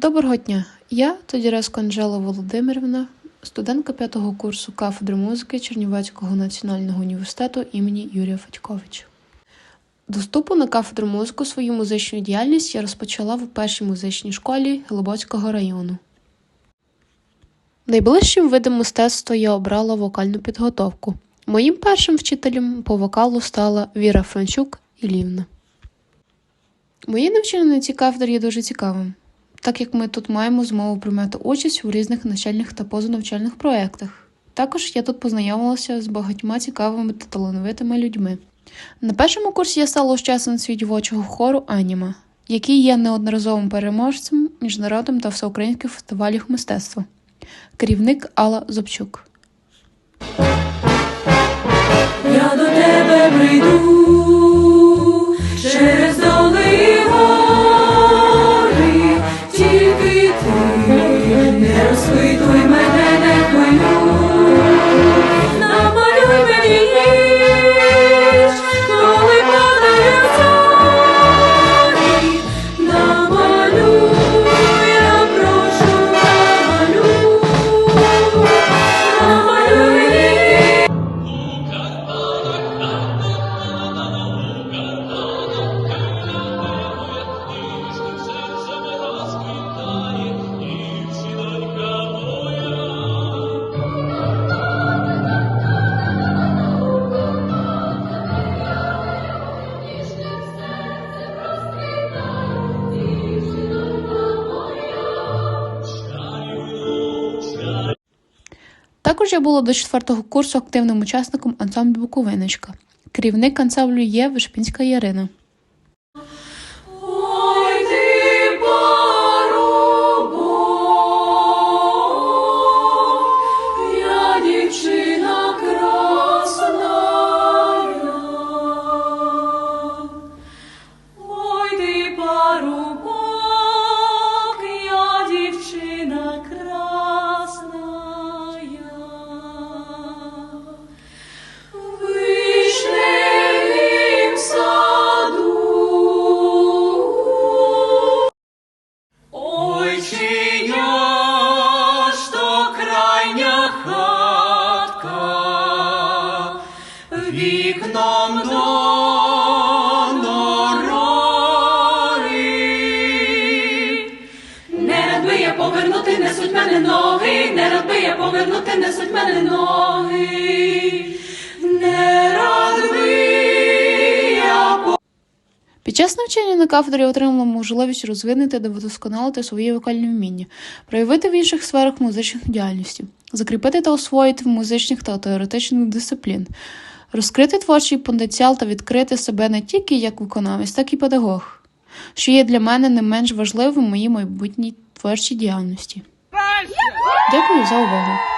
Доброго дня! Я Тодіреско Анжела Володимирівна, студентка п'ятого курсу кафедри музики Чернівецького національного університету імені Юрія Федьковича. До вступу на кафедру музику свою музичну діяльність я розпочала в першій музичній школі Глибоцького району. Найближчим видом мистецтва я обрала вокальну підготовку. Моїм першим вчителем по вокалу стала Віра Франчук Ілівна. Моє навчання на цій кафедрі є дуже цікавим, так як ми тут маємо змогу приймати участь у різних навчальних та позанавчальних проєктах. Також я тут познайомилася з багатьма цікавими та талановитими людьми. На першому курсі я стала учасницею дівочого хору Аніма, який є неодноразовим переможцем міжнародним та всеукраїнських фестивалів мистецтва. Керівник Алла Зобчук. Розпитуй мене, Також я була до четвертого курсу активним учасником ансамблю Буковиночка. Керівник ансамблю є Вишпінська Ярина. Вікном до нори. Не рад би я повернути, несуть мене ноги, не рад би я повернути, несуть мене ноги. Під час навчання на кафедрі отримала можливість розвинути та вдосконалити свої вокальні вміння, проявити в інших сферах музичної діяльності, закріпити та освоїти в музичних та теоретичних дисциплін, розкрити творчий потенціал та відкрити себе не тільки як виконавець, так і педагог, що є для мене не менш важливим в моїй майбутній творчій діяльності. Дякую за увагу!